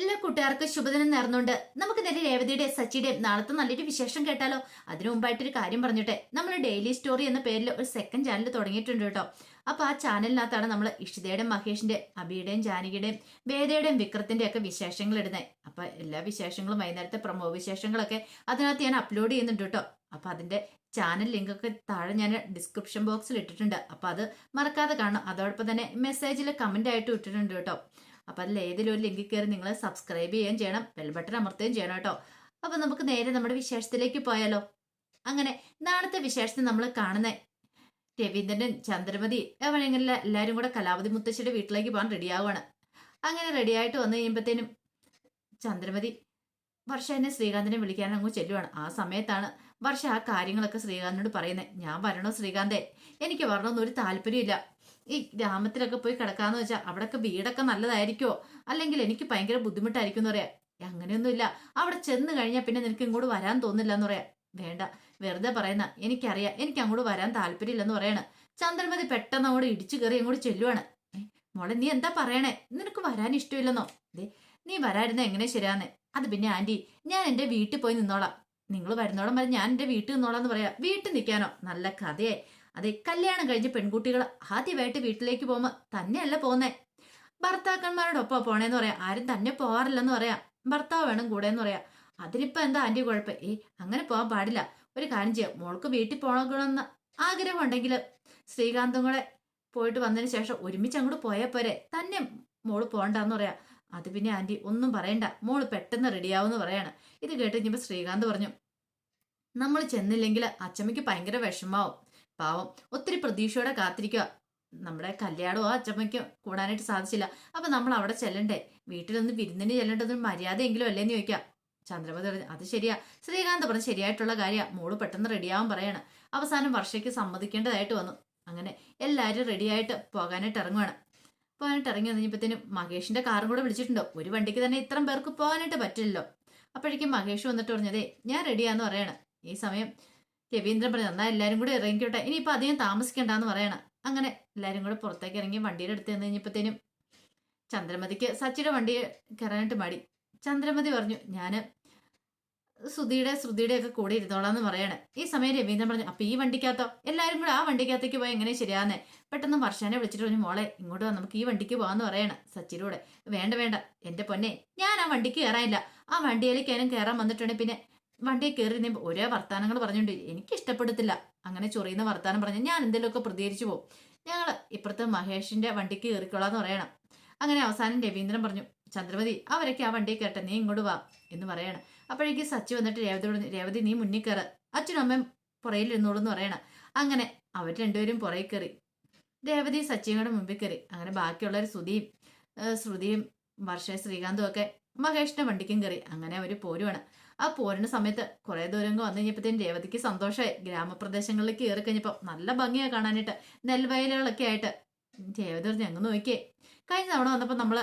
എല്ലാ കൂട്ടുകാർക്കും ശുഭദിനം നേർന്നുണ്ട് നമുക്ക് നേരെ രേവതിയുടെ സച്ചിയുടെയും നാളത്തെ നല്ലൊരു വിശേഷം കേട്ടാലോ? അതിനു മുമ്പായിട്ടൊരു കാര്യം പറഞ്ഞിട്ടെ. നമ്മൾ ഡെയിലി സ്റ്റോറി എന്ന പേരിൽ ഒരു സെക്കൻഡ് ചാനൽ തുടങ്ങിയിട്ടുണ്ട് കേട്ടോ. അപ്പൊ ആ ചാനലിനകത്താണ് നമ്മൾ ഇഷിതയുടെയും മഹേഷിന്റെ അബിയുടെയും ജാനകിയുടെയും വേദയുടെയും വിക്രത്തിന്റെ ഒക്കെ വിശേഷങ്ങൾ ഇടുന്നത് അപ്പൊ എല്ലാ വിശേഷങ്ങളും വൈകുന്നേരത്തെ പ്രമോ വിശേഷങ്ങളൊക്കെ അതിനകത്ത് ഞാൻ അപ്ലോഡ് ചെയ്യുന്നുണ്ട് കേട്ടോ. അപ്പൊ അതിന്റെ ചാനൽ ലിങ്കൊക്കെ താഴെ ഞാൻ ഡിസ്ക്രിപ്ഷൻ ബോക്സിൽ ഇട്ടിട്ടുണ്ട്. അപ്പൊ അത് മറക്കാതെ കാണണം. അതോടൊപ്പം തന്നെ മെസ്സേജിൽ കമന്റ് ആയിട്ട് ഇട്ടിട്ടുണ്ട് കേട്ടോ. അപ്പൊ അതിൽ ഏതെങ്കിലും ഒരു ലിങ്കിൽ കയറി നിങ്ങൾ സബ്സ്ക്രൈബ് ചെയ്യുകയും ചെയ്യണം. ബെൽ ബട്ടൺ അമർത്തുകയും ചെയ്യണം കേട്ടോ. അപ്പൊ നമുക്ക് നേരെ നമ്മുടെ വിശേഷത്തിലേക്ക് പോയാലോ. അങ്ങനെ നാളത്തെ വിശേഷത്തിൽ നമ്മൾ കാണുന്ന രവീന്ദ്രൻ ചന്ദ്രമതി അവനെങ്ങനെ എല്ലാവരും കൂടെ കലാപതി മുത്തശ്ശിയുടെ വീട്ടിലേക്ക് പോകാൻ റെഡിയാവുകയാണ് അങ്ങനെ റെഡിയായിട്ട് വന്നു കഴിയുമ്പോഴത്തേനും ചന്ദ്രമതി വർഷ എന്നെ ശ്രീകാന്തിനെ വിളിക്കാൻ അങ്ങ് ചെല്ലുവാണ്. ആ സമയത്താണ് വർഷ ആ കാര്യങ്ങളൊക്കെ ശ്രീകാന്തിനോട് പറയുന്നത്. ഞാൻ വരണോ ശ്രീകാന്തേ? എനിക്ക് വരണമെന്നൊരു താല്പര്യമില്ല. ഈ ഗ്രാമത്തിലൊക്കെ പോയി കിടക്കാന്ന് വെച്ചാൽ അവിടെയൊക്കെ വീടൊക്കെ നല്ലതായിരിക്കോ? അല്ലെങ്കിൽ എനിക്ക് ഭയങ്കര ബുദ്ധിമുട്ടായിരിക്കും എന്ന് പറയാം. അങ്ങനെയൊന്നുമില്ല. അവിടെ ചെന്ന് കഴിഞ്ഞാൽ പിന്നെ നിനക്ക് ഇങ്ങോട്ട് വരാൻ തോന്നില്ല എന്ന് പറയാം. വേണ്ട. വെറുതെ പറയുന്ന. എനിക്കറിയാം. എനിക്ക് അങ്ങോട്ട് വരാൻ താല്പര്യമില്ലെന്ന് പറയാണ്. ചന്ദ്രമതി പെട്ടെന്ന് അങ്ങോട്ട് ഇടിച്ചു കയറി അങ്ങോട്ട് ചെല്ലുവാണ്. മോളെ നീ എന്താ പറയണേ? നിനക്ക് വരാൻ ഇഷ്ടമില്ലെന്നോ? ദേ നീ വരായിരുന്ന എങ്ങനെ ശരിയാന്ന്? അത് പിന്നെ ആന്റി ഞാൻ എന്റെ വീട്ടിൽ പോയി നിന്നോളാം. നിങ്ങൾ വരുന്നോളം വരെ ഞാൻ എന്റെ വീട്ടിൽ നിന്നോളാം എന്ന് പറയാം. വീട്ടിൽ നിൽക്കാനോ? നല്ല കഥയെ അതെ കല്യാണം കഴിഞ്ഞ് പെൺകുട്ടികൾ ആദ്യമായിട്ട് വീട്ടിലേക്ക് പോകുമ്പോൾ തന്നെയല്ല പോകുന്നേ? ഭർത്താക്കന്മാരോടൊപ്പം പോണേന്ന് പറയാം. ആരും തന്നെ പോവാറില്ലെന്ന് പറയാം. ഭർത്താവ് വേണം കൂടെ എന്ന് പറയാം. അതിനിപ്പോ എന്താ ആന്റി കുഴപ്പം? ഏയ് അങ്ങനെ പോകാൻ പാടില്ല. ഒരു കാര്യം ചെയ്യാം. മോൾക്ക് വീട്ടിൽ പോകണമെന്ന് ആഗ്രഹം ഉണ്ടെങ്കിൽ ശ്രീകാന്തും കൂടെ പോയിട്ട് വന്നതിന് ശേഷം ഒരുമിച്ച് അങ്ങോട്ട് പോയാൽ പോരെ. തന്നെ മോൾ പോകണ്ടെന്ന് പറയാം. അത് പിന്നെ ആന്റി ഒന്നും പറയണ്ട. മോൾ പെട്ടെന്ന് റെഡിയാവുമെന്ന് പറയാണ്. ഇത് കേട്ട് കഴിഞ്ഞപ്പോൾ ശ്രീകാന്ത് പറഞ്ഞു നമ്മൾ ചെന്നില്ലെങ്കിൽ അച്ചമ്മയ്ക്ക് ഭയങ്കര വിഷമാവും. പാവം. ഒത്തിരി പ്രതീക്ഷയോടെ കാത്തിരിക്കുക നമ്മുടെ കല്യാണമോ അച്ചമ്മയ്ക്കോ കൂടാനായിട്ട് സാധിച്ചില്ല. അപ്പൊ നമ്മൾ അവിടെ ചെല്ലണ്ടേ? വീട്ടിലൊന്ന് വിരുന്നിന് ചെല്ലേണ്ടത് മര്യാദയെങ്കിലും അല്ലേന്ന് ചോദിക്കാം ചന്ദ്രമതി പറഞ്ഞു അത് ശരിയാ. ശ്രീകാന്ത് പറഞ്ഞു ശരിയായിട്ടുള്ള കാര്യമാണ് മോൾ പെട്ടെന്ന് റെഡിയാവാൻ പറയാണ്. അവസാനം വർഷയ്ക്ക് സമ്മതിക്കേണ്ടതായിട്ട് വന്നു. അങ്ങനെ എല്ലാവരും റെഡിയായിട്ട് പോകാനായിട്ട് ഇറങ്ങുവാണ്. പോകാനായിട്ട് ഇറങ്ങി വന്നപ്പോഴത്തേനും മഹേഷിന്റെ കാറും കൂടെ വിളിച്ചിട്ടുണ്ടോ? ഒരു വണ്ടിക്ക് തന്നെ ഇത്രയും പേർക്ക് പോകാനായിട്ട് പറ്റില്ലല്ലോ. അപ്പോഴേക്കും മഹേഷ് വന്നിട്ട് പറഞ്ഞതേ ഞാൻ റെഡിയാന്ന് പറയണം. ഈ സമയം രവീന്ദ്രൻ പറഞ്ഞു എന്നാ എല്ലാരും കൂടെ ഇറങ്ങിക്കോട്ടെ. ഇനിയിപ്പോ അധികം താമസിക്കണ്ടെന്ന് പറയണം. അങ്ങനെ എല്ലാരും കൂടെ പുറത്തേക്ക് ഇറങ്ങി വണ്ടിയുടെ അടുത്ത് നിന്ന് കഴിഞ്ഞപ്പോഴത്തേനും ചന്ദ്രമതിക്ക് സച്ചിയുടെ വണ്ടി കയറാനായിട്ട് മടി. ചന്ദ്രമതി പറഞ്ഞു ഞാൻ ശ്രുതിയുടെ ശ്രുതിയുടെ ഒക്കെ കൂടെ ഇരുന്നോളാന്ന് പറയണേ. ഈ സമയം രവീന്ദ്രൻ പറഞ്ഞു അപ്പൊ ഈ വണ്ടിക്കകത്തോ? എല്ലാരും കൂടെ ആ വണ്ടിക്കകത്തേക്ക് പോയി എങ്ങനെ ശരിയാന്നേ പെട്ടെന്ന് വർഷാനെ വിളിച്ചിട്ട് പറഞ്ഞു മോളെ ഇങ്ങോട്ട് വാ നമുക്ക് ഈ വണ്ടിക്ക് പോകാന്ന് പറയണം. സച്ചിയുടെ വേണ്ട വേണ്ട എന്റെ പൊന്നെ ഞാൻ ആ വണ്ടിക്ക് കയറാനില്ല. ആ വണ്ടിയിലേക്ക് വണ്ടിയിലേക്കാനും കയറാൻ വന്നിട്ടുണ്ടെങ്കിൽ പിന്നെ വണ്ടിയിൽ കയറി നീ ഒരേ വർത്തമാനങ്ങൾ പറഞ്ഞുകൊണ്ട് എനിക്ക് ഇഷ്ടപ്പെടത്തില്ല. അങ്ങനെ ചൊറിയുന്ന വർത്തമാനം പറഞ്ഞ് ഞാൻ എന്തെങ്കിലുമൊക്കെ പ്രതികരിച്ചു പോകും ഞങ്ങൾ ഇപ്പുറത്തെ മഹേഷിന്റെ വണ്ടിക്ക് കയറിക്കോളാന്ന് പറയണം. അങ്ങനെ അവസാനം രവീന്ദ്രൻ പറഞ്ഞു ചന്ദ്രമതി അവരൊക്കെ ആ വണ്ടിയിൽ കയറട്ടെ നീ ഇങ്ങോട്ട് വാ എന്ന് പറയണം. അപ്പോഴേക്ക് സച്ചി വന്നിട്ട് രേവതിയോട് രേവതി നീ മുന്നിൽ കയറ് അച്ഛനും അമ്മയും പുറയിൽ ഇരുന്നോളൂ എന്ന് പറയണം. അങ്ങനെ അവർ രണ്ടുപേരും പുറയിൽ കയറി രേവതി സച്ചിയും മുമ്പിൽ കയറി അങ്ങനെ ബാക്കിയുള്ളവർ ശ്രുതിയും ശ്രുതിയും വർഷ ശ്രീകാന്തും ഒക്കെ മഹേഷിന്റെ വണ്ടിക്കും കയറി അങ്ങനെ അവർ പോരുവാണ്. ആ പോരുന്ന സമയത്ത് കുറെ ദൂരം വന്നു കഴിഞ്ഞപ്പോഴത്തേനും രേവതിക്ക് സന്തോഷമായി ഗ്രാമപ്രദേശങ്ങളിലേക്ക് കയറി കഴിഞ്ഞപ്പോൾ നല്ല ഭംഗിയാ കാണാനായിട്ട്. നെൽവയലുകളൊക്കെ ആയിട്ട്. രേവതി പറഞ്ഞു അങ്ങ് നോക്കിയേ. കഴിഞ്ഞ തവണ വന്നപ്പോൾ നമ്മൾ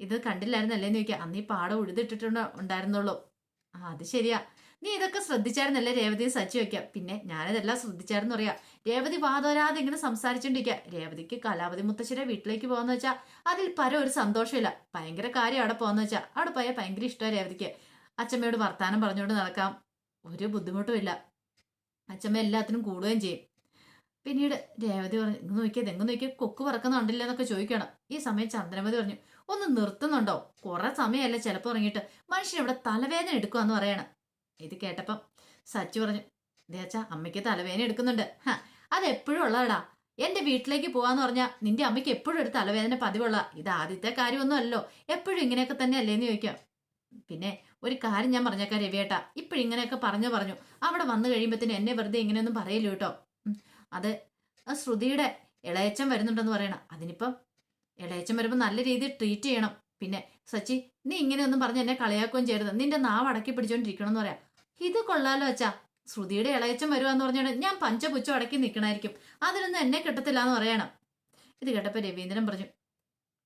ഇത് കണ്ടില്ലായിരുന്നല്ലേന്ന് ചോദിക്കുക. അന്ന് ഈ പാടം ഉഴുതിട്ടിട്ടുണ്ട് ഉണ്ടായിരുന്നുള്ളൂ. ആ അത് ശരിയാ. നീ ഇതൊക്കെ ശ്രദ്ധിച്ചായിരുന്നല്ലേ രേവതിയെ സച്ചി വയ്ക്കുക? പിന്നെ ഞാനിതെല്ലാം ശ്രദ്ധിച്ചായിരുന്നു അറിയാം രേവതി വാതോരാതെ ഇങ്ങനെ സംസാരിച്ചോണ്ടിരിക്കുക രേവതിക്ക് കലാപതി മുത്തശ്ശിയുടെ വീട്ടിലേക്ക് പോകാന്ന് വെച്ചാൽ അതിൽ പരം ഒരു സന്തോഷമില്ല. ഭയങ്കര കാര്യം അവിടെ പോകാന്ന് വെച്ചാൽ അവിടെ പോയാൽ ഭയങ്കര ഇഷ്ടമാണ് രേവതിക്ക്. അച്ഛമ്മയോട് വർത്താനം പറഞ്ഞുകൊണ്ട് നടക്കാം. ഒരു ബുദ്ധിമുട്ടും ഇല്ല അച്ഛമ്മ എല്ലാത്തിനും കൂടുകയും ചെയ്യും. പിന്നീട് രേവതി പറഞ്ഞു ഇങ്ങ് നോക്കിയത് എങ്ങ് നോക്കിയത് കൊക്ക് പറക്കുന്നുണ്ടല്ലോ എന്നൊക്കെ ചോദിക്കണം ഈ സമയം ചന്ദ്രമതി പറഞ്ഞു ഒന്ന് നിർത്തുന്നുണ്ടോ? കുറെ സമയമല്ല ചിലപ്പോൾ ഇറങ്ങിയിട്ട് മനുഷ്യൻ ഇവിടെ തലവേദന എടുക്കുവാന്ന് പറയണം. ഇത് കേട്ടപ്പം സച്ചു പറഞ്ഞു ദേച്ചാ അമ്മയ്ക്ക് തലവേദന എടുക്കുന്നുണ്ട്. ഹാ അത് എപ്പോഴും ഉള്ളതാടാ. എന്റെ വീട്ടിലേക്ക് പോവാന്ന് പറഞ്ഞാൽ നിന്റെ അമ്മയ്ക്ക് എപ്പോഴും ഒരു തലവേദന പതിവുള്ള ഇത് ആദ്യത്തെ കാര്യമൊന്നും അല്ലോ എപ്പോഴും ഇങ്ങനെയൊക്കെ തന്നെ അല്ലേന്ന് ചോദിക്കാം. പിന്നെ ഒരു കാര്യം ഞാൻ പറഞ്ഞേക്കാം രവിയേട്ടാ. ഇപ്പോഴിങ്ങനെയൊക്കെ പറഞ്ഞു പറഞ്ഞു. അവിടെ വന്നു കഴിയുമ്പോഴത്തേന് എന്നെ വെറുതെ ഇങ്ങനെയൊന്നും പറയില്ല കേട്ടോ. അത് ശ്രുതിയുടെ ഇളയച്ചൻ വരുന്നുണ്ടെന്ന് പറയണം. അതിനിപ്പം ഇളയച്ചൻ വരുമ്പോൾ നല്ല രീതിയിൽ ട്രീറ്റ് ചെയ്യണം. പിന്നെ സച്ചി നീ ഇങ്ങനെയൊന്നും പറഞ്ഞ് എന്നെ കളിയാക്കുകയും ചെയ്യരുത്. നിന്റെ നാവ് അടക്കി പിടിച്ചോണ്ടിരിക്കണം എന്ന് പറയാം. ഇത് കൊള്ളാലോ അച്ഛാ. ശ്രുതിയുടെ ഇളയച്ചൻ വരുവാന്ന് പറഞ്ഞാൽ ഞാൻ പഞ്ചപുച്ഛം അടക്കി നിൽക്കണായിരിക്കും അതിനൊന്നും എന്നെ കിട്ടത്തില്ല എന്ന് പറയണം. ഇത് കേട്ടപ്പോൾ രവീന്ദ്രൻ പറഞ്ഞു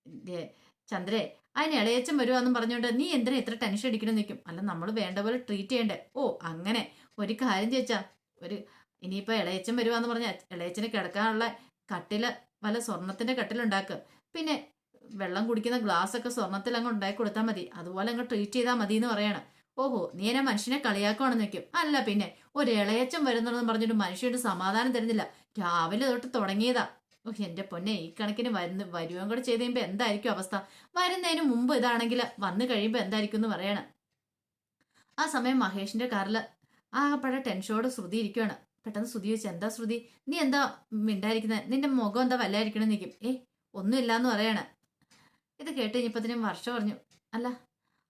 "ദേ, ചന്ദ്രേ അതിന് ഇളയച്ചൻ വരുവാന്നും പറഞ്ഞുകൊണ്ട് നീ എന്തിനാ ഇത്ര ടെൻഷൻ അടിക്കണം നിൽക്കും അല്ല നമ്മൾ വേണ്ട പോലെ ട്രീറ്റ് ചെയ്യണ്ടേ. ഓ അങ്ങനെ. ഒരു കാര്യം ചോദിച്ചാ ഒരു ഇനിയിപ്പോ ഇളയച്ചൻ വരുവാന്ന് പറഞ്ഞാൽ ഇളയച്ചന് കിടക്കാനുള്ള കട്ടിൽ വല്ല സ്വർണത്തിന്റെ കട്ടിലുണ്ടാക്കുക പിന്നെ വെള്ളം കുടിക്കുന്ന ഗ്ലാസ് ഒക്കെ സ്വർണത്തിൽ അങ്ങ് ഉണ്ടാക്കി കൊടുത്താൽ മതി. അതുപോലെ അങ്ങ് ട്രീറ്റ് ചെയ്താൽ മതി എന്ന് പറയണം. ഓഹോ നീ എന്നെ മനുഷ്യനെ കളിയാക്കുവാണെന്ന് വെക്കും അല്ല പിന്നെ ഒരു ഇളയച്ചം വരുന്നുണ്ടെന്ന് പറഞ്ഞിട്ട് മനുഷ്യന് സമാധാനം തരുന്നില്ല. രാവിലെ തൊട്ട് തുടങ്ങിയതാ. ഓ എന്റെ പൊന്നെ ഈ കണക്കിന് വരുന്ന വരുവാൻ കൂടെ ചെയ്ത് കഴിയുമ്പോൾ എന്തായിരിക്കും അവസ്ഥ? വരുന്നതിന് മുമ്പ് ഇതാണെങ്കിൽ വന്നു കഴിയുമ്പോൾ എന്തായിരിക്കും എന്ന് പറയണം. ആ സമയം മഹേഷിന്റെ കാറിൽ ആകെപ്പാടെ ടെൻഷനോട് ശ്രുതി ഇരിക്കുവാണ്. പെട്ടെന്ന് ശ്രുതി ചോദിച്ചു എന്താ ശ്രുതി? നീ എന്താ മിണ്ടായിരിക്കുന്നത് നിന്റെ മുഖം എന്താ വല്ലായിരിക്കണം? നിൽക്കും ഏ ഒന്നുമില്ലാന്ന് പറയണ. ഇത് കേട്ട് കഴിഞ്ഞപ്പത്തിനും വർഷ പറഞ്ഞു അല്ല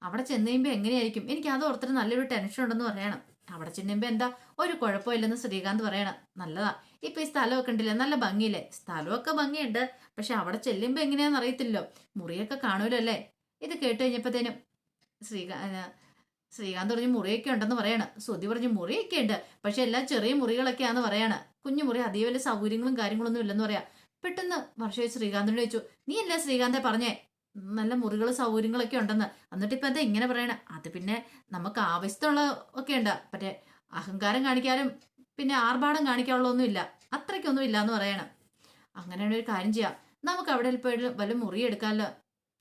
അവിടെ ചെന്ന് എങ്ങനെയായിരിക്കും? എനിക്ക് അത് ഓർത്തിട്ട് നല്ലൊരു ടെൻഷൻ ഉണ്ടെന്ന് പറയണം. അവിടെ ചെന്നുമ്പോൾ എന്താ? ഒരു കുഴപ്പമില്ലെന്ന് ശ്രീകാന്ത് പറയണം. നല്ലതാ. ഇപ്പൊ ഈ സ്ഥലമൊക്കെ ഉണ്ടല്ലേ? നല്ല ഭംഗിയില്ലേ? സ്ഥലമൊക്കെ ഭംഗിയുണ്ട്. പക്ഷെ അവിടെ ചെല്ലുമ്പോൾ എങ്ങനെയാന്ന് അറിയത്തില്ലോ മുറിയൊക്കെ കാണൂലോ അല്ലേ ഇത് കേട്ട് കഴിഞ്ഞപ്പോഴത്തേനും ശ്രീകാ ശ്രീകാന്ത് പറഞ്ഞു മുറിയൊക്കെ ഉണ്ടെന്ന് പറയാണ്. ശ്രുതി പറഞ്ഞു മുറിയൊക്കെ ഉണ്ട്. പക്ഷെ എല്ലാം ചെറിയ മുറികളൊക്കെയാന്ന് പറയാണ്. കുഞ്ഞു മുറി അതേ വലിയ സൗകര്യങ്ങളും കാര്യങ്ങളൊന്നും ഇല്ലെന്ന് പറയാം. പെട്ടെന്ന് വർഷ ശ്രീകാന്തിനോട് ചോദിച്ചു നീ അല്ലേ ശ്രീകാന്തെ പറഞ്ഞേ? നല്ല മുറികൾ സൗകര്യങ്ങളൊക്കെ ഉണ്ടെന്ന്. എന്നിട്ട് ഇപ്പൊ എന്താ ഇങ്ങനെ പറയണ? അത് പിന്നെ നമുക്ക് ആവശ്യമുള്ള ഒക്കെ ഉണ്ട്. മറ്റേ അഹങ്കാരം കാണിക്കാനും പിന്നെ ആർഭാടം കാണിക്കാനുള്ളതൊന്നും ഇല്ല. അത്രയ്ക്കൊന്നും ഇല്ല എന്ന് പറയണം. അങ്ങനെയാണ് ഒരു കാര്യം ചെയ്യാം. നമുക്ക് അവിടെ പോയി വല്ല മുറി എടുക്കാമല്ലോ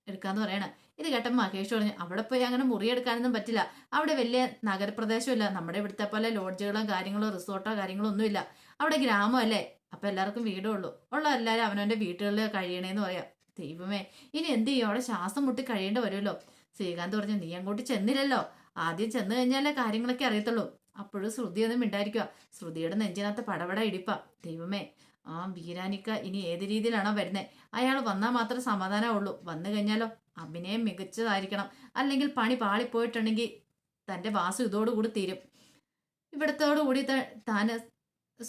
എടുക്കാന്ന് പറയണം. ഇത് കേട്ട മഹേഷ് പറഞ്ഞു അവിടെ പോയി അങ്ങനെ മുറി എടുക്കാനൊന്നും പറ്റില്ല. അവിടെ വലിയ നഗരപ്രദേശമില്ല. നമ്മുടെ ഇവിടുത്തെ പോലെ ലോഡ്ജുകളോ കാര്യങ്ങളോ റിസോർട്ടോ കാര്യങ്ങളോ ഒന്നുമില്ല അവിടെ ഗ്രാമമല്ലേ. അപ്പൊ എല്ലാവർക്കും വീടുള്ളൂ. ഉള്ളൂ എല്ലാവരും അവനവന്റെ വീട്ടുകളിൽ കഴിയണേന്ന് പറയാം. ദൈവമേ ഇനി എന്ത് ചെയ്യും? അവിടെ ശ്വാസം മുട്ടി കഴിയേണ്ടി വരുമല്ലോ. ശ്രീകാന്ത് പറഞ്ഞു നീ അങ്ങോട്ട് ചെന്നില്ലല്ലോ. ആദ്യം ചെന്ന് കഴിഞ്ഞാലേ കാര്യങ്ങളൊക്കെ അറിയത്തുള്ളൂ. അപ്പോഴും ശ്രുതി ഒന്നും മിണ്ടായിരിക്കുക ശ്രുതിയുടെ നെഞ്ചിനകത്ത് പടപട ഇടിപ്പ. ദൈവമേ ആ ബീരാനിക്ക ഇനി ഏത് രീതിയിലാണോ വരുന്നത് അയാൾ വന്നാൽ മാത്രമേ സമാധാനമുള്ളൂ. വന്നു കഴിഞ്ഞാലോ? അഭിനയം മികച്ചതായിരിക്കണം. അല്ലെങ്കിൽ പണി പാളിപ്പോയിട്ടുണ്ടെങ്കിൽ തന്റെ വാസു ഇതോടുകൂടി തീരും. ഇവിടത്തോടുകൂടി താൻ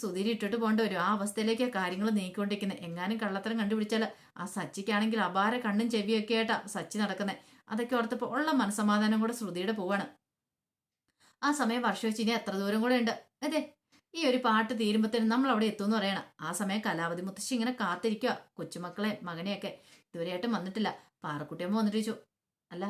സുധീരി ഇട്ടിട്ട് പോകേണ്ടി വരും. ആ അവസ്ഥയിലേക്ക് കാര്യങ്ങൾ നീക്കിക്കൊണ്ടിരിക്കുന്നത് എങ്ങാനും കള്ളത്തരം കണ്ടുപിടിച്ചാൽ ആ സച്ചിക്കാണെങ്കിൽ അപാര കണ്ണും ചെവിയൊക്കെ ആയിട്ടാ സച്ചി നടക്കുന്നത് അതൊക്കെ ഓർത്തപ്പോൾ ഉള്ള മനസമാധാനം കൂടെ ശ്രുതിയുടെ പോവാണ്. ആ സമയം വർഷം വെച്ച് ഇനി എത്ര ദൂരം കൂടെ ഉണ്ട്? അതെ ഈ ഒരു പാട്ട് തീരുമ്പോഴത്തേനും നമ്മൾ അവിടെ എത്തുമെന്ന് പറയണം. ആ സമയം കലാവതി മുത്തശ്ശി ഇങ്ങനെ കാത്തിരിക്കുക കൊച്ചുമക്കളെ മകനെയൊക്കെ. ഇതുവരെയായിട്ടും വന്നിട്ടില്ല. പാറക്കുട്ടിയമ്മ വന്നിട്ട് ചോദിച്ചു അല്ല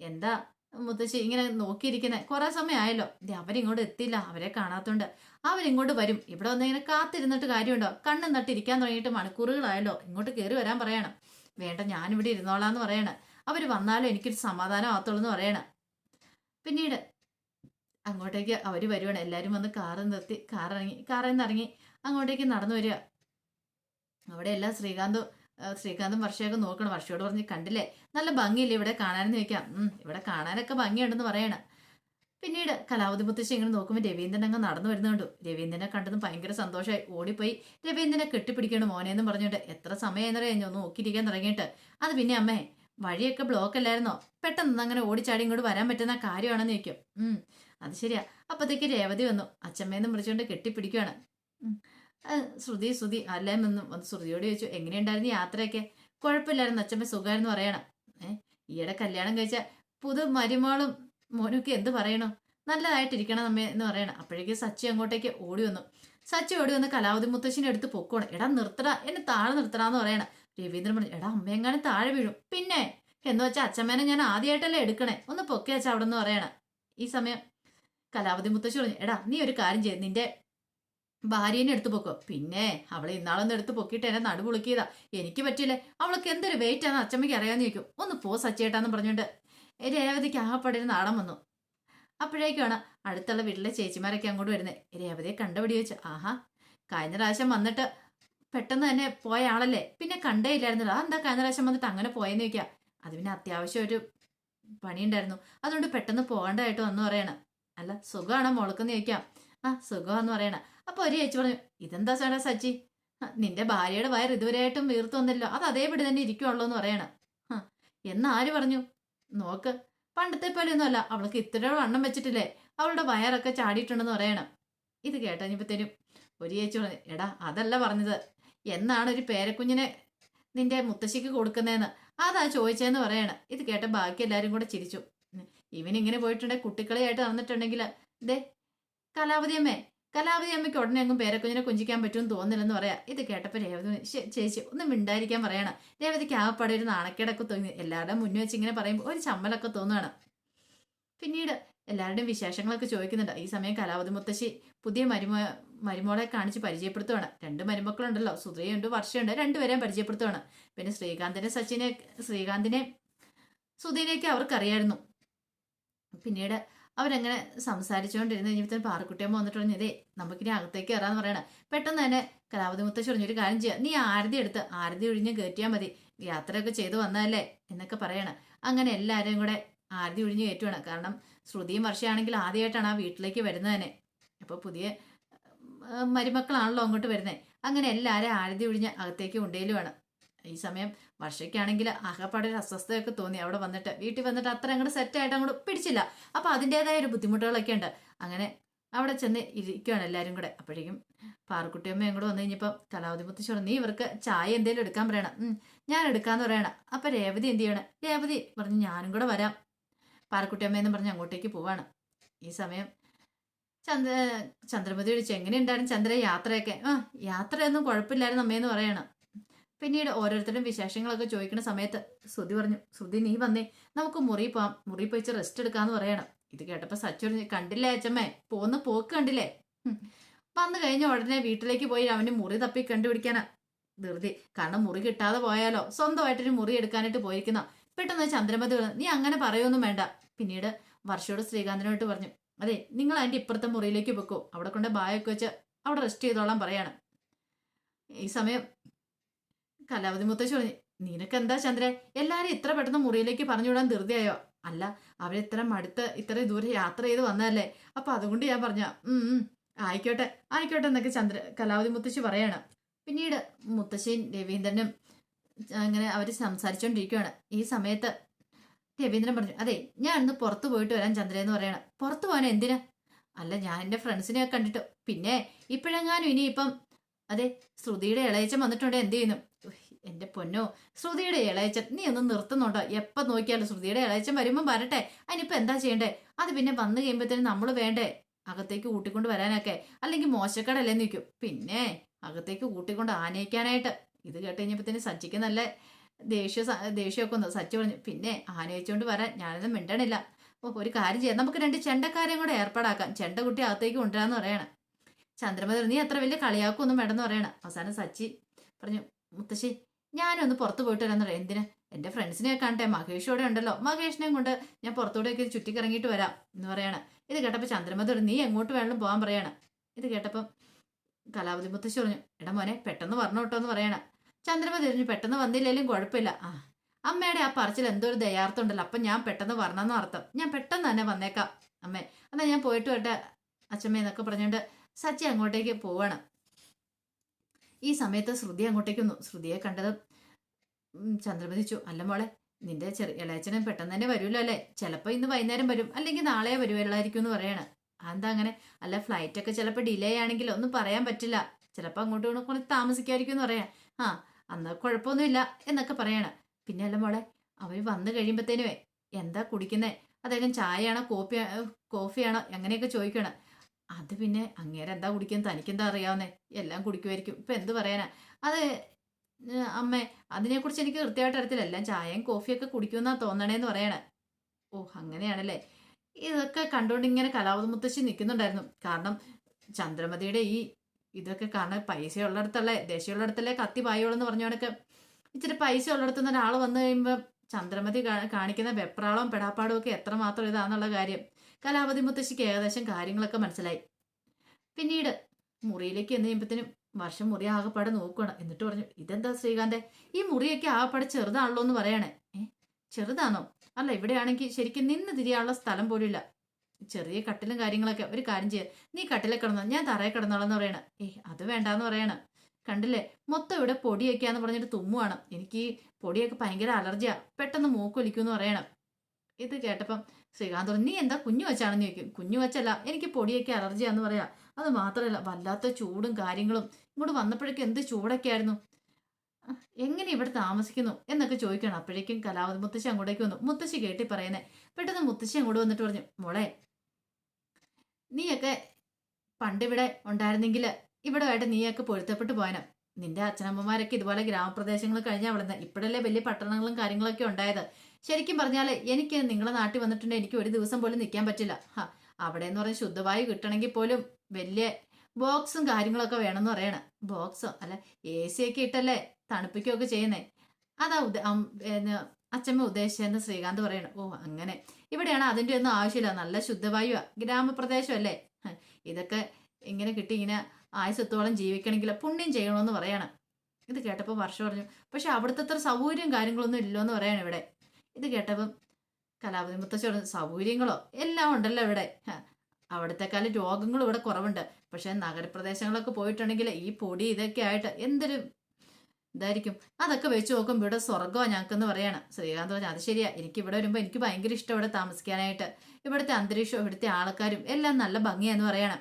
എന്താ മുത്തശ്ശി ഇങ്ങനെ നോക്കിയിരിക്കുന്നത് കുറെ സമയമായല്ലോ ദേ അവരിങ്ങോട്ട് എത്തിയില്ല അവരെ കാണാത്തോണ്ട്. അവരിങ്ങോട്ട് വരും. ഇവിടെ വന്ന് ഇങ്ങനെ കാത്തിരുന്നിട്ട് കാര്യമുണ്ടോ? കണ്ണും നട്ടിരിക്കാൻ തുടങ്ങിയിട്ട് മണിക്കൂറുകളായല്ലോ. ഇങ്ങോട്ട് കയറി വരാൻ പറയണം. വേണ്ട ഞാനിവിടെ ഇരുന്നോളാന്ന് പറയണം. അവർ വന്നാലും എനിക്കൊരു സമാധാനം ആകത്തുള്ളൂ എന്ന് പറയണം. പിന്നീട് അങ്ങോട്ടേക്ക് അവർ വരുവാണ്. എല്ലാവരും വന്ന് കാറ് നിർത്തി കാറിറങ്ങി കാറിൽ നിന്ന് ഇറങ്ങി അങ്ങോട്ടേക്ക് നടന്നു വരിക. അവിടെ എല്ലാം ശ്രീകാന്തും ശ്രീകാന്തും വർഷയൊക്കെ നോക്കണം. വർഷയോട് പറഞ്ഞ് കണ്ടില്ലേ? നല്ല ഭംഗിയില്ലേ ഇവിടെ കാണാനെന്ന് ചോദിക്കാം. ഇവിടെ കാണാനൊക്കെ ഭംഗിയുണ്ടെന്ന് പറയണം. പിന്നീട് കലാവതി മുത്തശ്ശി ഇങ്ങനെ നോക്കുമ്പോൾ രവീന്ദ്രൻ അങ്ങ് നടന്നു വരുന്നുണ്ട് രവീന്ദ്രനെ കണ്ടതും ഭയങ്കര സന്തോഷമായി. ഓടിപ്പോയി. രവീന്ദ്രനെ കെട്ടിപ്പിടിക്കണം മോനെന്നും പറഞ്ഞിട്ട് എത്ര സമയം ഞാൻ നോക്കിയിരിക്കാൻ തുടങ്ങിയിട്ട്. അത് പിന്നെ അമ്മേ വഴിയൊക്കെ ബ്ലോക്ക് അല്ലായിരുന്നോ? പെട്ടെന്ന് അങ്ങനെ ഓടിച്ചാടി ഇങ്ങോട്ട് വരാൻ പറ്റുന്ന കാര്യമാണെന്ന് ചോദിക്കും. അത് ശരിയാ. അപ്പത്തേക്ക് രേവതി വന്നു. അച്ഛമ്മേന്നും വിളിച്ചുകൊണ്ട് കെട്ടിപ്പിടിക്കുകയാണ് ശ്രുതി ശ്രുതി അല്ലേം? ഒന്ന് ശ്രുതിയോട് ചോദിച്ചു എങ്ങനെയുണ്ടായിരുന്നു യാത്രയൊക്കെ? കുഴപ്പമില്ലായിരുന്നു. അച്ഛമ്മ സുഖമായിരുന്നു പറയണം. ഏഹ് ഈയിടെ കല്യാണം കഴിച്ച പുതു മരുമോളും മോനൊക്കെ എന്ത് പറയണോ? നല്ലതായിട്ടിരിക്കണം നമ്മെ എന്ന് പറയണം. അപ്പോഴേക്ക് സച്ചി അങ്ങോട്ടേക്ക് ഓടി വന്നു. സച്ചി ഓടി വന്ന് കലാവതി മുത്തശ്ശിനെ എടുത്ത് പൊക്കോണം. എടാ നിർത്തടാ എന്നെ താഴെ നിർത്തടാന്ന് പറയണം. രവീന്ദ്രൻ പറഞ്ഞു എടാ അമ്മയെങ്ങാനും താഴെ വീഴും. പിന്നെ? എന്ന് വെച്ചാൽ അച്ഛമ്മേനെ ഞാൻ ആദ്യമായിട്ടല്ലേ എടുക്കണേ. ഒന്ന് പൊക്കെ വെച്ചാ അവിടെ നിന്ന് പറയണം. ഈ സമയം കലാവതി മുത്തശ്ശി പറഞ്ഞു എടാ നീ ഒരു കാര്യം ചെയ്ത് നിന്റെ ഭാര്യേനെ എടുത്തു പൊക്കോ. പിന്നെ അവളെ ഇന്നാളൊന്ന് എടുത്തു പൊക്കിയിട്ട് എന്നെ നടുപൊളുക്കിയതാ. എനിക്ക് പറ്റില്ലേ അവൾക്ക് എന്തൊരു വെയിറ്റ് ആണെന്ന് അച്ചമ്മയ്ക്ക് അറിയാമെന്ന് ചോദിക്കും. ഒന്ന് പോ സച്ചേട്ടാന്ന് പറഞ്ഞുകൊണ്ട് രേവതിക്ക് ആകെപ്പാടെ നാടൻ വന്നു. അപ്പോഴേക്കാണ് അടുത്തുള്ള വീട്ടിലെ ചേച്ചിമാരൊക്കെ അങ്ങോട്ട് വരുന്നത് രേവതിയെ കണ്ടുപിടി വെച്ചു ആഹാ കഴിഞ്ഞ പ്രാവശ്യം വന്നിട്ട് പെട്ടെന്ന് തന്നെ പോയ ആളല്ലേ? പിന്നെ കണ്ടേ ഇല്ലായിരുന്നല്ലോ. എന്താ കഴിഞ്ഞ പ്രാവശ്യം വന്നിട്ട് അങ്ങനെ പോയെന്ന് ചോദിക്കാം? അത് പിന്നെ അത്യാവശ്യം ഒരു പണിയുണ്ടായിരുന്നു. അതുകൊണ്ട് പെട്ടെന്ന് പോകേണ്ടതായിട്ട് വന്നു പറയണം. അല്ല സുഖമാണോ മുളക്കെന്ന് ചോദിക്കാം. ആ സുഖമാന്ന് പറയണ. അപ്പൊ ഒരു ചേച്ചി പറഞ്ഞു ഇതെന്താ ചേട്ടാ സച്ചി? നിന്റെ ഭാര്യയുടെ വയർ ഇതുവരെയായിട്ടും വീർത്തൊന്നില്ലോ അത് അതേപടി തന്നെ ഇരിക്കുള്ളൂ എന്ന് പറയണം. "ഹ, എന്ന് ആര് പറഞ്ഞു? നോക്ക് പണ്ടത്തെ പോലെ ഒന്നുമല്ല അവൾക്ക് ഇത്രയോ വണ്ണം വെച്ചിട്ടില്ലേ. അവളുടെ വയറൊക്കെ ചാടിയിട്ടുണ്ടെന്ന് പറയണം. ഇത് കേട്ടഞ്ഞപ്പോഴത്തേനും ഒരു ചേച്ചി പറഞ്ഞു എടാ അതല്ല പറഞ്ഞത്. എന്നാണ് ഒരു പേരക്കുഞ്ഞിനെ നിന്റെ മുത്തശ്ശിക്ക് കൊടുക്കുന്നതെന്ന് അതാ ചോദിച്ചതെന്ന് പറയണം. ഇത് കേട്ട ബാക്കി എല്ലാവരും കൂടെ ചിരിച്ചു. ഇവനിങ്ങനെ പോയിട്ടുണ്ടെങ്കിൽ കുട്ടിക്കളിയായിട്ട് നടന്നിട്ടുണ്ടെങ്കിൽ ദേ കലാവതി അമ്മേ കലാവതി അമ്മയ്ക്ക് ഉടനെ അങ്ങ് പേരക്കുഞ്ഞിനെ കുഞ്ചിക്കാൻ പറ്റുമെന്ന് തോന്നില്ലെന്ന് പറയാം. ഇത് കേട്ടപ്പോൾ രേവതി ചേച്ചി ഒന്ന് മിണ്ടായിരിക്കാൻ പറയണം. രേവതിക്ക് ആകപ്പാടെ ഒരു നാണക്കേടൊക്കെ തോന്നി. എല്ലാവരുടെ മുന്നേ വെച്ച് ഇങ്ങനെ പറയുമ്പോൾ ഒരു ചമ്മലൊക്കെ തോന്നുകയാണ് പിന്നീട് എല്ലാവരുടെയും വിശേഷങ്ങളൊക്കെ ചോദിക്കുന്നുണ്ട്. ഈ സമയം കലാവതി മുത്തശ്ശി പുതിയ മരുമോ മരുമോളെ കാണിച്ച് പരിചയപ്പെടുത്തുവാണ്. രണ്ട് മരുമക്കളുണ്ടല്ലോ. സുധയുണ്ട് വർഷയുണ്ട്. രണ്ടുപേരെയും പരിചയപ്പെടുത്തുവാണ്. പിന്നെ ശ്രീകാന്തിനെ സച്ചിനെ ശ്രീകാന്തിനെ സുധീനെയൊക്കെ അവർക്കറിയായിരുന്നു. പിന്നീട് അവരങ്ങനെ സംസാരിച്ചുകൊണ്ടിരുന്ന് കഴിഞ്ഞപ്പോൾ പാറക്കുട്ടിയമ്മ വന്നിട്ട് പറഞ്ഞു ഇതേ നമുക്കിനി അകത്തേക്ക് കയറാന്ന് പറയണം. പെട്ടെന്ന് തന്നെ കലാവതി മുത്തശ്ശി പറഞ്ഞു ഒരു കാര്യം ചെയ്യാം. നീ ആരതി എടുത്ത് ആരതി ഒഴിഞ്ഞ് കയറ്റിയാൽ മതി. യാത്രയൊക്കെ ചെയ്തു വന്നതല്ലേ? എന്നൊക്കെ പറയണം. അങ്ങനെ എല്ലാവരെയും കൂടെ ആരതി ഒഴിഞ്ഞ് കയറ്റുവാണ് കാരണം ശ്രുതിയും വർഷയാണെങ്കിൽ ആദ്യമായിട്ടാണ് ആ വീട്ടിലേക്ക് വരുന്നത് തന്നെ. അപ്പോൾ പുതിയ മരുമക്കളാണല്ലോ അങ്ങോട്ട് വരുന്നത്. അങ്ങനെ എല്ലാവരും ആരതി ഒഴിഞ്ഞ് അകത്തേക്ക് കൊണ്ടേലുമാണ് ഈ സമയം വർഷയ്ക്കാണെങ്കിൽ ആണെങ്കിൽ ഒരു അസ്വസ്ഥയൊക്കെ തോന്നി. അവിടെ വന്നിട്ട് വീട്ടിൽ വന്നിട്ട് അത്ര അങ്ങോട്ട് സെറ്റായിട്ട് അങ്ങോട്ട് പിടിച്ചില്ല. അപ്പോൾ അതിന്റെതായ ഒരു ബുദ്ധിമുട്ടുകളൊക്കെ ഉണ്ട്. അങ്ങനെ അവിടെ ചെന്ന് ഇരിക്കുകയാണ് എല്ലാവരും കൂടെ. അപ്പോഴേക്കും പാറക്കുട്ടിയമ്മയും കൂടെ വന്നു കഴിഞ്ഞപ്പോൾ കലാവതി മുത്തശ്ശി പറഞ്ഞു, നീ ഇവർക്ക് ചായ എന്തെങ്കിലും എടുക്കാൻ പറയണം. ഞാൻ എടുക്കാന്ന് പറയണം. അപ്പം രേവതി എന്ത് ചെയ്യണം? രേവതി പറഞ്ഞു ഞാനും കൂടെ വരാം. പാറക്കുട്ടിയമ്മയെന്ന് പറഞ്ഞ് അങ്ങോട്ടേക്ക് പോവാണ്. ഈ സമയം ചന്ദ്ര ചന്ദ്രമതി വിളിച്ചു എങ്ങനെയുണ്ടായിരുന്നു ചന്ദ്ര യാത്രയൊക്കെ ആ യാത്രയൊന്നും കുഴപ്പമില്ലായിരുന്നു അമ്മയെന്ന് പറയണം. പിന്നീട് ഓരോരുത്തരും വിശേഷങ്ങളൊക്കെ ചോദിക്കുന്ന സമയത്ത് ശ്രുതി പറഞ്ഞു ശ്രുതി നീ വന്നേ. നമുക്ക് മുറി പോവാം. മുറി പോയിച്ച് റെസ്റ്റ് എടുക്കാന്ന് പറയണം. ഇത് കേട്ടപ്പോൾ സച്ചു പറഞ്ഞു കണ്ടില്ലേ അച്ഛമ്മേ പോന്ന് പോക്ക് കണ്ടില്ലേ? വന്നു കഴിഞ്ഞ ഉടനെ വീട്ടിലേക്ക് പോയി അവന് മുറി തപ്പി കണ്ടുപിടിക്കാനാ. ധൃതി കാരണം മുറി കിട്ടാതെ പോയാലോ? സ്വന്തമായിട്ടൊരു മുറി എടുക്കാനായിട്ട് പോയിരിക്കുന്ന? പെട്ടെന്ന് ചന്ദ്രമതി നീ അങ്ങനെ പറയൊന്നും വേണ്ട. പിന്നീട് വർഷയോട് ശ്രീകാന്തനോട്ട് പറഞ്ഞു അതെ നിങ്ങൾ അതിന്റെ ഇപ്പുറത്തെ മുറിയിലേക്ക് വെക്കൂ. അവിടെ കൊണ്ട് ബായൊക്കെ വെച്ച് അവിടെ റെസ്റ്റ് ചെയ്തോളാൻ പറയാണ്. ഈ സമയം കലാവതി മുത്തശ്ശി പറഞ്ഞു നിനക്ക് എന്താ ചന്ദ്ര? എല്ലാരും ഇത്ര പെട്ടെന്ന് മുറിയിലേക്ക് പറഞ്ഞു പറഞ്ഞുവിടാൻ ധൃതിയായോ? അല്ല അവരിത്ര മടുത്ത് ഇത്രയും ദൂരെ യാത്ര ചെയ്ത് വന്നതല്ലേ. അപ്പൊ അതുകൊണ്ട് ഞാൻ പറഞ്ഞ ഉം ആയിക്കോട്ടെ ആയിക്കോട്ടെ എന്നൊക്കെ ചന്ദ്ര കലാവതി മുത്തശ്ശി പറയാണ്. പിന്നീട് മുത്തശ്ശിയും രവീന്ദ്രനും അങ്ങനെ അവർ സംസാരിച്ചുകൊണ്ടിരിക്കുകയാണ് ഈ സമയത്ത് രവീന്ദ്രൻ പറഞ്ഞു അതെ ഞാൻ ഇന്ന് പുറത്തു പോയിട്ട് വരാൻ ചന്ദ്രയെന്ന് പറയണം. പുറത്തു പോകാൻ എന്തിനാ? അല്ല ഞാൻ എന്റെ ഫ്രണ്ട്സിനെ കണ്ടിട്ട്. പിന്നെ ഇപ്പോഴെങ്ങാനും ഇനിയിപ്പം അതെ ശ്രുതിയുടെ ഇളയച്ചം വന്നിട്ടുണ്ട് എന്ത് ചെയ്യുന്നു? എന്റെ പൊന്നോ ശ്രുതിയുടെ ഇളയച്ചൻ നീ ഒന്ന് നിർത്തുന്നുണ്ടോ? എപ്പം നോക്കിയാലും ശ്രുതിയുടെ ഇളയച്ചൻ വരുമ്പം വരട്ടെ. അതിനിപ്പോൾ എന്താ ചെയ്യണ്ടേ? അത് പിന്നെ വന്നു കഴിയുമ്പോഴത്തേനും നമ്മൾ വേണ്ടേ? അകത്തേക്ക് കൂട്ടിക്കൊണ്ട് വരാനൊക്കെ? അല്ലെങ്കിൽ മോശക്കടല്ലേ നിൽക്കും പിന്നെ അകത്തേക്ക് കൂട്ടിക്കൊണ്ട് ആനയിക്കാനായിട്ട്. ഇത് കേട്ട് കഴിഞ്ഞപ്പോഴത്തേന് സച്ചിക്ക് നല്ല ദേഷ്യ ദേഷ്യമൊക്കെ ഒന്ന് സച്ചി പറഞ്ഞു പിന്നെ ആനയിച്ചുകൊണ്ട് വരാൻ ഞാനൊന്നും മിണ്ടണില്ല. ഒരു കാര്യം ചെയ്യാം. നമുക്ക് രണ്ട് ചെണ്ടക്കാരെയും കൂടെ ഏർപ്പാടാക്കാം. ചെണ്ട കുട്ടി അകത്തേക്ക് കൊണ്ടുവരാന്ന് പറയണം. ചന്ദ്രമതി നീ അത്ര വലിയ കളിയാക്കൊന്നും വേണ്ടെന്ന് പറയണം. അവസാനം സച്ചി പറഞ്ഞു മുത്തശ്ശി ഞാനൊന്ന് പുറത്ത് പോയിട്ട് വരാന്ന് പറയാം എന്തിന്? എന്റെ ഫ്രണ്ട്സിനെ കാണട്ടെ. മഹേഷ് ഇവിടെ ഉണ്ടല്ലോ. മഹേഷിനെയും കൊണ്ട് ഞാൻ പുറത്തൂടെയൊക്കെ ചുറ്റിക്കറങ്ങിയിട്ട് വരാം എന്ന് പറയാണ്. ഇത് കേട്ടപ്പോൾ ചന്ദ്രമതി നീ എങ്ങോട്ട് വേണമെങ്കിലും പോകാൻ പറയാണ്. ഇത് കേട്ടപ്പം കലാവതി മുത്തശ്ശി പറഞ്ഞു എടാ മോനെ പെട്ടെന്ന് പറഞ്ഞു കേട്ടോ എന്ന് പറയണം. ചന്ദ്രമതി പറഞ്ഞു പെട്ടെന്ന് വന്നില്ലെങ്കിലും കുഴപ്പമില്ല. ആ അമ്മയുടെ ആ പറച്ചിൽ എന്തോ ഒരു ദയാർത്ഥം ഉണ്ടല്ലോ. അപ്പം ഞാൻ പെട്ടെന്ന് വരണമെന്ന് അർത്ഥം. ഞാൻ പെട്ടെന്ന് തന്നെ വന്നേക്കാം. അമ്മേ എന്നാ ഞാൻ പോയിട്ട് വരട്ടെ അച്ഛമ്മ എന്നൊക്കെ പറഞ്ഞുകൊണ്ട് സച്ചി അങ്ങോട്ടേക്ക് പോവാണ്. ഈ സമയത്ത് ശ്രുതി അങ്ങോട്ടേക്ക് വന്നു. ശ്രുതിയെ കണ്ടത് ഉം, ചന്ദ്രമതി ചോ അല്ല മോളെ നിന്റെ ചെറിയ ഇളയച്ചനും പെട്ടെന്ന് തന്നെ വരുമല്ലോ അല്ലേ? ചിലപ്പോൾ ഇന്ന് വൈകുന്നേരം വരും. അല്ലെങ്കിൽ നാളെ വരുമല്ലായിരിക്കും എന്ന് പറയണ. അതെന്താ അങ്ങനെ? അല്ല ഫ്ലൈറ്റ് ഒക്കെ ചിലപ്പോൾ ഡിലേ ആണെങ്കിൽ ഒന്നും പറയാൻ പറ്റില്ല. ചിലപ്പോൾ അങ്ങോട്ടും ഇങ്ങോട്ടും കുറച്ച് താമസിക്കായിരിക്കും എന്ന് പറയാം. ആ അന്ന് കുഴപ്പമൊന്നുമില്ല എന്നൊക്കെ പറയണം. പിന്നെ അല്ല മോളെ അവർ വന്നു കഴിയുമ്പോഴത്തേനുവേ എന്താ കുടിക്കുന്നേ? അദ്ദേഹം ചായയാണോ കോപ്പി കോഫിയാണോ അങ്ങനെയൊക്കെ ചോദിക്കണം. അത് പിന്നെ അങ്ങേരെ എന്താ കുടിക്കുന്നത് തനിക്കെന്താ അറിയാവുന്നേ? എല്ലാം കുടിക്കുമായിരിക്കും. ഇപ്പം എന്ത് പറയാനാ? അത് അമ്മേ അതിനെക്കുറിച്ച് എനിക്ക് കൃത്യമായിട്ട് അറിയത്തില്ല. എല്ലാം ചായയും കോഫിയൊക്കെ കുടിക്കുമെന്നാ തോന്നണേന്ന് പറയണേ. ഓ അങ്ങനെയാണല്ലേ? ഇതൊക്കെ കണ്ടുകൊണ്ട് ഇങ്ങനെ കലാവത് മുത്തശ്ശി നിൽക്കുന്നുണ്ടായിരുന്നു കാരണം ചന്ദ്രമതിയുടെ ഈ ഇതൊക്കെ കാണാൻ പൈസ ഉള്ളിടത്തല്ലേ ദേശീയമുള്ളിടത്തല്ലേ കത്തി പായുള്ളൂ എന്ന് പറഞ്ഞോടൊക്കെ ഇച്ചിരി പൈസ ഉള്ളിടത്തുനിന്ന് ഒരാൾ വന്നു കഴിയുമ്പോൾ ചന്ദ്രമതി കാണിക്കുന്ന വെപ്രാളവും പെടാപ്പാടും ഒക്കെ എത്രമാത്രം ഇതാന്നുള്ള കാര്യം. കലാവതി മുത്തശ്ശിക്ക് ഏകദേശം കാര്യങ്ങളൊക്കെ മനസ്സിലായി. പിന്നീട് മുറിയിലേക്ക് എന്ന് ചെയ്യുമ്പോഴത്തേനും വർഷം മുറി ആകപ്പാടെ നോക്കണം എന്നിട്ട് പറഞ്ഞു ഇതെന്താ ശ്രീകാന്തെ? ഈ മുറിയൊക്കെ ആകപ്പാടെ ചെറുതാണല്ലോ എന്ന് പറയണേ. ചെറുതാണോ അല്ല ഇവിടെയാണെങ്കിൽ ശരിക്കും നിന്ന് തിരിയാനുള്ള സ്ഥലം പോലും ഇല്ല ചെറിയ കട്ടിലും കാര്യങ്ങളൊക്കെ. ഒരു കാര്യം ചെയ്യുക നീ കട്ടിലെ കിടന്നോ. ഞാൻ തറയെ കിടന്നോളെന്ന് പറയണ. ഏ അത് വേണ്ടാന്ന് പറയണ. കണ്ടില്ലേ? മൊത്തം ഇവിടെ പൊടിയൊക്കെയാന്ന് പറഞ്ഞിട്ട് തുമ്മുവാണ്. എനിക്ക് ഈ പൊടിയൊക്കെ ഭയങ്കര അലർജിയാ. പെട്ടെന്ന് മൂക്കൊലിക്കും എന്ന് പറയണം. ഇത് കേട്ടപ്പം ശ്രീകാന്ത് പറഞ്ഞു, നീ എന്താ കുഞ്ഞു വെച്ചാണെന്ന് ചോദിക്കും. കുഞ്ഞു വെച്ചല്ല എനിക്ക് പൊടിയൊക്കെ അലർജിയാന്ന് പറയാ. അത് മാത്രമല്ല വല്ലാത്ത ചൂടും കാര്യങ്ങളും. ഇങ്ങോട്ട് വന്നപ്പോഴേക്കും എന്ത് ചൂടൊക്കെ ആയിരുന്നു എങ്ങനെ ഇവിടെ താമസിക്കുന്നു? എന്നൊക്കെ ചോദിക്കണം അപ്പോഴേക്കും കലാവതി മുത്തശ്ശി അങ്ങോട്ടേക്ക് വന്നു. മുത്തശ്ശി കേട്ടി പറയുന്നേ പെട്ടെന്ന് മുത്തശ്ശി അങ്ങോട്ട് വന്നിട്ട് പറഞ്ഞു മോളെ നീയൊക്കെ പണ്ടിവിടെ ഉണ്ടായിരുന്നെങ്കിൽ ഇവിടെ ആയിട്ട് നീയൊക്കെ പൊരുത്തപ്പെട്ട് പോയനം. നിന്റെ അച്ഛനമ്മമാരൊക്കെ ഇതുപോലെ ഗ്രാമപ്രദേശങ്ങൾ കഴിഞ്ഞാൽ വളർന്നത് ഇപ്പോഴല്ലേ വലിയ പട്ടണങ്ങളും കാര്യങ്ങളൊക്കെ ഉണ്ടായത്. ശരിക്കും പറഞ്ഞാൽ എനിക്ക് നിങ്ങളെ നാട്ടിൽ വന്നിട്ടുണ്ടെങ്കിൽ എനിക്ക് ഒരു ദിവസം പോലും നിൽക്കാൻ പറ്റില്ല. അവിടെ എന്ന് പറഞ്ഞാൽ ശുദ്ധവായു കിട്ടണമെങ്കിൽ പോലും വലിയ ബോക്സും കാര്യങ്ങളൊക്കെ വേണമെന്ന് പറയണം. ബോക്സോ? അല്ല എ സി ഒക്കെ ഇട്ടല്ലേ തണുപ്പിക്കുകയൊക്കെ ചെയ്യുന്നേ. അതാ ഉദ അച്ഛമ്മ ഉദ്ദേശിച്ചെന്ന് ശ്രീകാന്ത് പറയണം. ഓ അങ്ങനെ. ഇവിടെയാണ് അതിന്റെ ഒന്നും ആവശ്യമില്ല. നല്ല ശുദ്ധവായുവാ. ഗ്രാമപ്രദേശമല്ലേ? ഇതൊക്കെ ഇങ്ങനെ കിട്ടി ഇങ്ങനെ ആയുസത്തോളം ജീവിക്കണമെങ്കിൽ പുണ്യം ചെയ്യണമെന്ന് പറയണം. ഇത് കേട്ടപ്പോൾ വർഷം പറഞ്ഞു. പക്ഷെ അവിടുത്തെ അത്ര സൗകര്യം കാര്യങ്ങളൊന്നും ഇല്ലെന്ന് പറയാണ് ഇവിടെ. ഇത് കേട്ടപ്പം കലാപതി മുത്തശ്ശോട് സൗകര്യങ്ങളോ? എല്ലാം ഉണ്ടല്ലോ ഇവിടെ. അവിടത്തെക്കാളും രോഗങ്ങളും ഇവിടെ കുറവുണ്ട്. പക്ഷെ നഗരപ്രദേശങ്ങളൊക്കെ പോയിട്ടുണ്ടെങ്കിൽ ഈ പൊടി ഇതൊക്കെ ആയിട്ട് എന്തൊരു ഇതായിരിക്കും? അതൊക്കെ വെച്ച് നോക്കുമ്പോൾ ഇവിടെ സ്വർഗമാണ് ഞങ്ങൾക്കെന്ന് പറയാണ്. ശ്രീകാന്ത് പറഞ്ഞു അത് ശരിയാ. എനിക്ക് ഇവിടെ വരുമ്പോൾ എനിക്ക് ഭയങ്കര ഇഷ്ടം ഇവിടെ താമസിക്കാനായിട്ട്. ഇവിടുത്തെ അന്തരീക്ഷം ഇവിടുത്തെ ആൾക്കാരും എല്ലാം നല്ല ഭംഗിയാന്ന് പറയണം.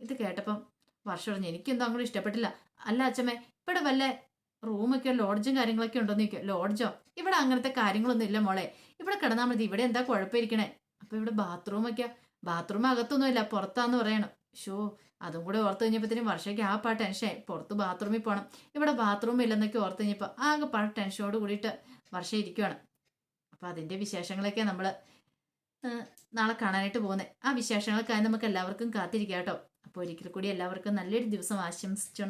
ഇത് കേട്ടപ്പം വർഷം പറഞ്ഞു എനിക്കൊന്നും അങ്ങോട്ട് ഇഷ്ടപ്പെട്ടില്ല. അല്ല അച്ഛമ്മേ ഇവിടെ വല്ല റൂമൊക്കെ ലോഡ്ജും കാര്യങ്ങളൊക്കെ ഉണ്ടോന്ന് ചോദിക്കുക ലോഡ്ജോ? ഇവിടെ അങ്ങനത്തെ കാര്യങ്ങളൊന്നും ഇല്ല മോളെ. ഇവിടെ കിടന്നാൽ മതി. ഇവിടെ എന്താ കുഴപ്പമിരിക്കണേ? അപ്പൊ ഇവിടെ ബാത്റൂമൊക്കെ ബാത്റൂം അകത്തൊന്നുമില്ല പുറത്താന്ന് പറയണം. ഷോ അതും കൂടെ ഓർത്ത് കഴിഞ്ഞപ്പോഴത്തേനും വർഷയ്ക്ക് ആ പാ ടെൻഷൻ പുറത്ത് ബാത്റൂമിൽ പോകണം ഇവിടെ ബാത്റൂം ഇല്ലെന്നൊക്കെ ഓർത്ത് കഴിഞ്ഞപ്പോൾ ആകെ പാ ടെൻഷനോട് കൂടിയിട്ട് വർഷ ഇരിക്കുവാണ്. അപ്പോൾ അതിന്റെ വിശേഷങ്ങളൊക്കെ നമ്മൾ നാളെ കാണാനായിട്ട് പോകുന്നത് ആ വിശേഷങ്ങൾക്കായി നമുക്ക് എല്ലാവർക്കും കാത്തിരിക്കാം കേട്ടോ. അപ്പോൾ ഒരിക്കൽ കൂടി എല്ലാവർക്കും നല്ലൊരു ദിവസം ആശംസിച്ചു